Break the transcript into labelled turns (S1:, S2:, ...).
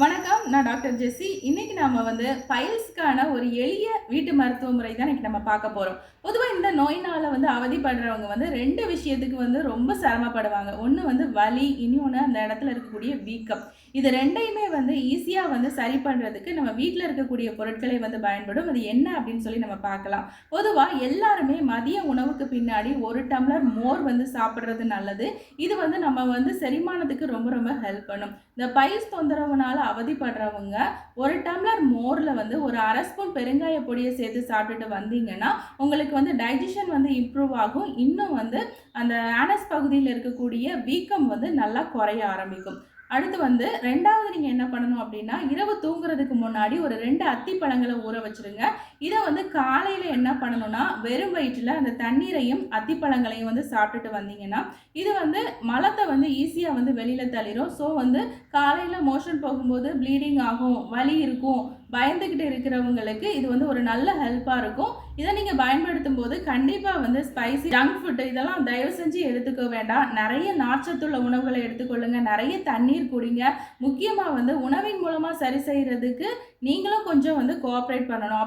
S1: வணக்கம் நான் டாக்டர் ஜெஸ்ஸி. இன்னைக்கு நாம வந்து பைல்ஸ்க்கான ஒரு எளிய வீட்டு மருத்துவ முறை தான் இன்னைக்கு நம்ம பார்க்க போறோம். பொதுவாக இந்த நோயினால வந்து அவதிப்படுறவங்க வந்து ரெண்டு விஷயத்துக்கு வந்து ரொம்ப சிரமப்படுவாங்க. ஒன்று வந்து வலி இன்னொன்று அந்த இடத்துல இருக்கக்கூடிய வீக்கம். இது ரெண்டையுமே வந்து ஈஸியாக வந்து சரி பண்ணுறதுக்கு நம்ம வீட்டில் இருக்கக்கூடிய பொருட்களை வந்து பயன்படும். அது என்ன அப்படின்னு சொல்லி நம்ம பார்க்கலாம். பொதுவாக எல்லாருமே மதிய உணவுக்கு பின்னாடி ஒரு டம்ளர் மோர் வந்து சாப்பிட்றது நல்லது. இது வந்து நம்ம வந்து செரிமானத்துக்கு ரொம்ப ரொம்ப ஹெல்ப் பண்ணும். இந்த பைல்ஸ் தொந்தரவுனால அவதிப்படுறவங்க ஒரு டம்ளர் மோரில் வந்து ஒரு அரை ஸ்பூன் பெருங்காய பொடியை சேர்த்து சாப்பிட்டுட்டு வந்தீங்கன்னா உங்களுக்கு வந்து டைஜஷன் வந்து இம்ப்ரூவ் ஆகும். இன்னும் வந்து அந்த ஆனஸ் பகுதியில் இருக்கக்கூடிய வீக்கம் வந்து நல்லா குறைய ஆரம்பிக்கும். அடுத்து வந்து ரெண்டாவது நீங்கள் என்ன பண்ணணும் அப்படின்னா இரவு தூங்குறதுக்கு முன்னாடி ஒரு ரெண்டு அத்தி பழங்களை ஊற வச்சிருங்க. இதை வந்து காலையில் என்ன பண்ணணும்னா வெறும் வயிற்றில் அந்த தண்ணீரையும் அத்தி பழங்களையும் வந்து சாப்பிட்டுட்டு வந்தீங்கன்னா இது வந்து மலத்தை வந்து ஈஸியாக வந்து வெளியில் தள்ளிடும் ஸோ வந்து காலையில் மோஷன் போகும்போது ப்ளீடிங் ஆகும் வலி இருக்கும். பயந்துக்கிட்டு இருக்கிறவங்களுக்கு இது வந்து ஒரு நல்ல ஹெல்ப்பாக இருக்கும். இதை நீங்கள் பயன்படுத்தும் போது கண்டிப்பாக வந்து ஸ்பைசி ஜங்க் ஃபுட்டு இதெல்லாம் தயவு செஞ்சு எடுத்துக்க வேண்டாம். நிறைய நார்ச்சத்துள்ள உணவுகளை எடுத்துக்கொள்ளுங்க. நிறைய தண்ணீர் குடிங்க. முக்கியமாக வந்து உணவின் மூலமாக சரி செய்கிறதுக்கு நீங்களும் கொஞ்சம் வந்து கோஆப்ரேட் பண்ணணும்.